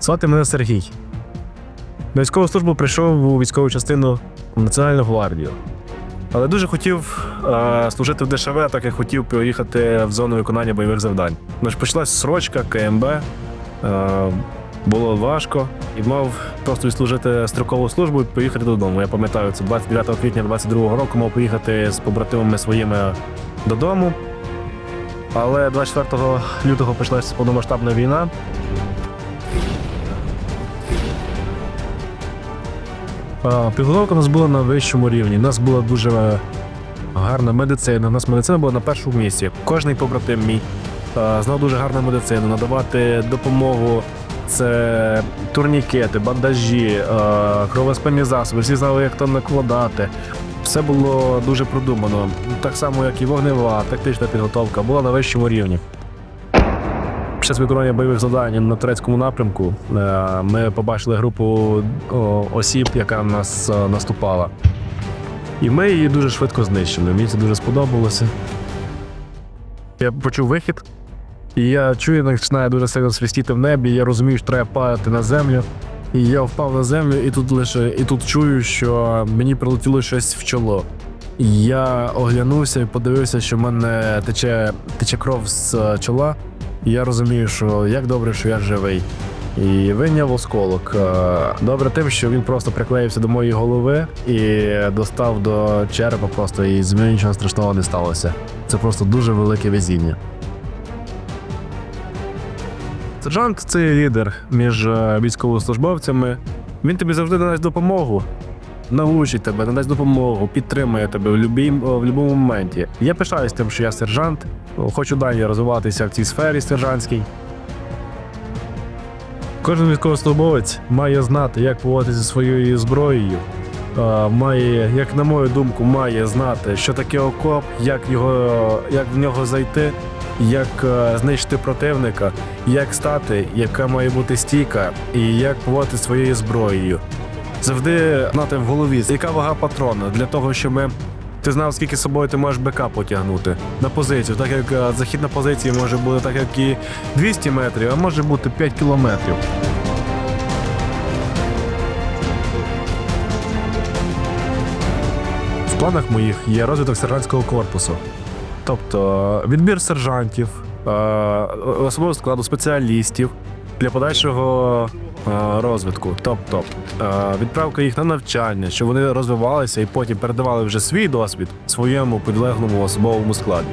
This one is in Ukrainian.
Звати мене Сергій. На військову службу прийшов у військову частину в Національну гвардію. Але дуже хотів е, служити в ДШВ, так як хотів поїхати в зону виконання бойових завдань. Ну ж почалась срочка, КМБ. Е, було важко і мав просто відслужити строкову службу і поїхати додому. Я пам'ятаю, це 29 квітня 22-го року мав поїхати з побратимами своїми додому. Але 24 лютого почалася повномасштабна війна. Підготовка у нас була на вищому рівні. У нас була дуже гарна медицина. У нас медицина була на першому місці. Кожний побратим мій знав дуже гарну медицину, надавати допомогу. Це турнікети, бандажі, кровоспинні засоби. Всі знали, як то накладати. Все було дуже продумано. Так само, як і вогнева, тактична підготовка була на вищому рівні. Час виконання бойових завдань на турецькому напрямку е, ми побачили групу осіб, яка нас е, наступала. І ми її дуже швидко знищили. Мені це дуже сподобалося. Я почув вихід, і я чую, починає дуже сильно свистіти в небі. Я розумію, що треба падати на землю. І я впав на землю, і тут лише і тут чую, що мені прилетіло щось в чоло. Я оглянувся і подивився, що в мене тече, тече кров з е, чола. Я розумію, що як добре, що я живий. І вийняв осколок. Е, Добре тим, що він просто приклеївся до моєї голови і достав до черепа просто, і з мною нічого страшного не сталося. Це просто дуже велике везіння. Сержант це лідер між е, військовослужбовцями. Він тобі завжди надасть допомогу. Научить тебе, надасть допомогу, підтримує тебе в будь-якому моменті. Я пишаюсь тим, що я сержант, хочу далі розвиватися в цій сфері сержантській. Кожен військовослужбовець має знати, як поводитися зі своєю зброєю. Має, як на мою думку, має знати, що таке окоп, як його, як в нього зайти, як е, знищити противника, як стати, яка має бути стійка, і як поводити своєю зброєю. Завжди знати в голові, яка вага патрона для того, щоб ти знав, скільки з собою ти можеш БК потягнути на позицію, так як е, захід на позиції може бути так, як і 200 метрів, а може бути 5 кілометрів. В планах моїх є розвиток сержантського корпусу, тобто відбір сержантів, е, особового складу спеціалістів для подальшого е, розвитку. Тобто е, відправка їх на навчання, щоб вони розвивалися і потім передавали вже свій досвід своєму підлеглому особовому складі.